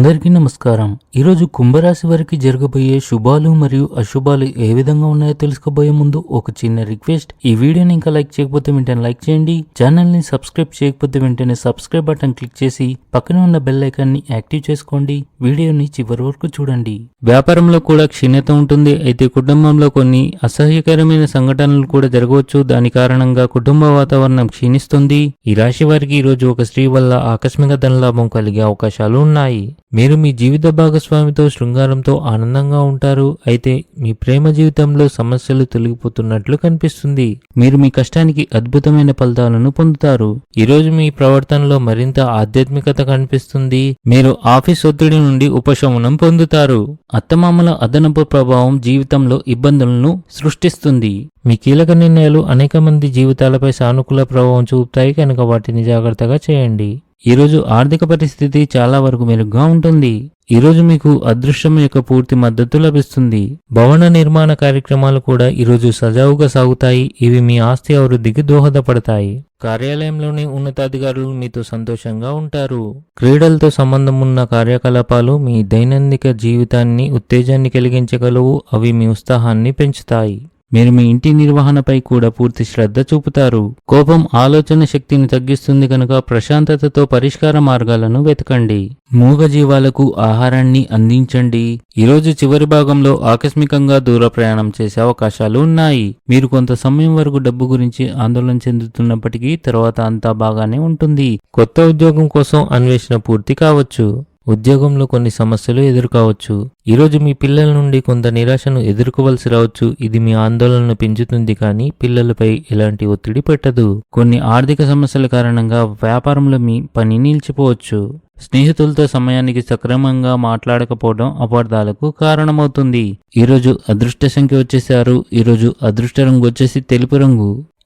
అందరికీ నమస్కారం. ఈరోజు కుంభరాశి వారికి జరగబోయే శుభాలు మరియు అశుభాలు ఏ విధంగా ఉన్నాయో తెలుసుకోబోయే ముందు ఒక చిన్న రిక్వెస్ట్. ఈ వీడియోని ఇంకా లైక్ చేయకపోతే వెంటనే లైక్ చేయండి. ఛానల్ని సబ్స్క్రైబ్ చేయకపోతే వెంటనే సబ్స్క్రైబ్ బటన్ క్లిక్ చేసి పక్కన ఉన్న బెల్ని యాక్టివ్ చేసుకోండి. వీడియోని చివరి వరకు చూడండి. వ్యాపారంలో కూడా క్షీణత ఉంటుంది. అయితే కుటుంబంలో కొన్ని అసహ్యకరమైన సంఘటనలు కూడా జరగవచ్చు. దాని కారణంగా కుటుంబ వాతావరణం క్షీణిస్తుంది. ఈ రాశి వారికి ఈ రోజు ఒక స్త్రీ వల్ల ఆకస్మిక ధనలాభం కలిగే అవకాశాలు ఉన్నాయి. మీరు మీ జీవిత భాగస్వామితో శృంగారంతో ఆనందంగా ఉంటారు. అయితే మీ ప్రేమ జీవితంలో సమస్యలు తొలగిపోతున్నట్లు కనిపిస్తుంది. మీరు మీ కష్టానికి అద్భుతమైన ఫలితాలను పొందుతారు. ఈరోజు మీ ప్రవర్తనలో మరింత ఆధ్యాత్మికత కనిపిస్తుంది. మీరు ఆఫీస్ ఒత్తిడి నుండి ఉపశమనం పొందుతారు. అత్తమామల అదనపు ప్రభావం జీవితంలో ఇబ్బందులను సృష్టిస్తుంది. మీ కీలక నిర్ణయాలు అనేక మంది జీవితాలపై సానుకూల ప్రభావం చూపుతాయి. కనుక వాటిని జాగ్రత్తగా చేయండి. ఈరోజు ఆర్థిక పరిస్థితి చాలా వరకు మెరుగ్గా ఉంటుంది. ఈరోజు మీకు అదృష్టం యొక్క పూర్తి మద్దతు లభిస్తుంది. భవన నిర్మాణ కార్యక్రమాలు కూడా ఈరోజు సజావుగా సాగుతాయి. ఇవి మీ ఆస్తి అభివృద్ధికి దోహదపడతాయి. కార్యాలయంలోని ఉన్నతాధికారులు మీతో సంతోషంగా ఉంటారు. క్రీడలతో సంబంధం ఉన్న కార్యకలాపాలు మీ దైనందిక జీవితాన్ని ఉత్తేజాన్ని కలిగించగలవు. అవి మీ ఉత్సాహాన్ని పెంచుతాయి. మీరు మీ ఇంటి నిర్వహణపై కూడా పూర్తి శ్రద్ధ చూపుతారు. కోపం ఆలోచన శక్తిని తగ్గిస్తుంది కనుక ప్రశాంతతతో పరిష్కార మార్గాలను వెతకండి. మూగ జీవాలకు ఆహారాన్ని అందించండి. ఈరోజు చివరి భాగంలో ఆకస్మికంగా దూర ప్రయాణం చేసే అవకాశాలు ఉన్నాయి. మీరు కొంత సమయం వరకు డబ్బు గురించి ఆందోళన చెందుతున్నప్పటికీ తర్వాత అంతా బాగానే ఉంటుంది. కొత్త ఉద్యోగం కోసం అన్వేషణ పూర్తి కావచ్చు. ఉద్యోగంలో కొన్ని సమస్యలు ఎదుర్కోవచ్చు. ఈరోజు మీ పిల్లల నుండి కొంత నిరాశను ఎదుర్కోవలసి రావచ్చు. ఇది మీ ఆందోళనను పెంచుతుంది కానీ పిల్లలపై ఎలాంటి ఒత్తిడి పెట్టదు. కొన్ని ఆర్థిక సమస్యల కారణంగా వ్యాపారంలో మీ పని నిలిచిపోవచ్చు. స్నేహితులతో సమయానికి సక్రమంగా మాట్లాడకపోవడం అపార్థాలకు కారణమవుతుంది. ఈరోజు అదృష్ట సంఖ్య వచ్చేసారు ఈరోజు అదృష్ట రంగు వచ్చేసి తెలుపు రంగు.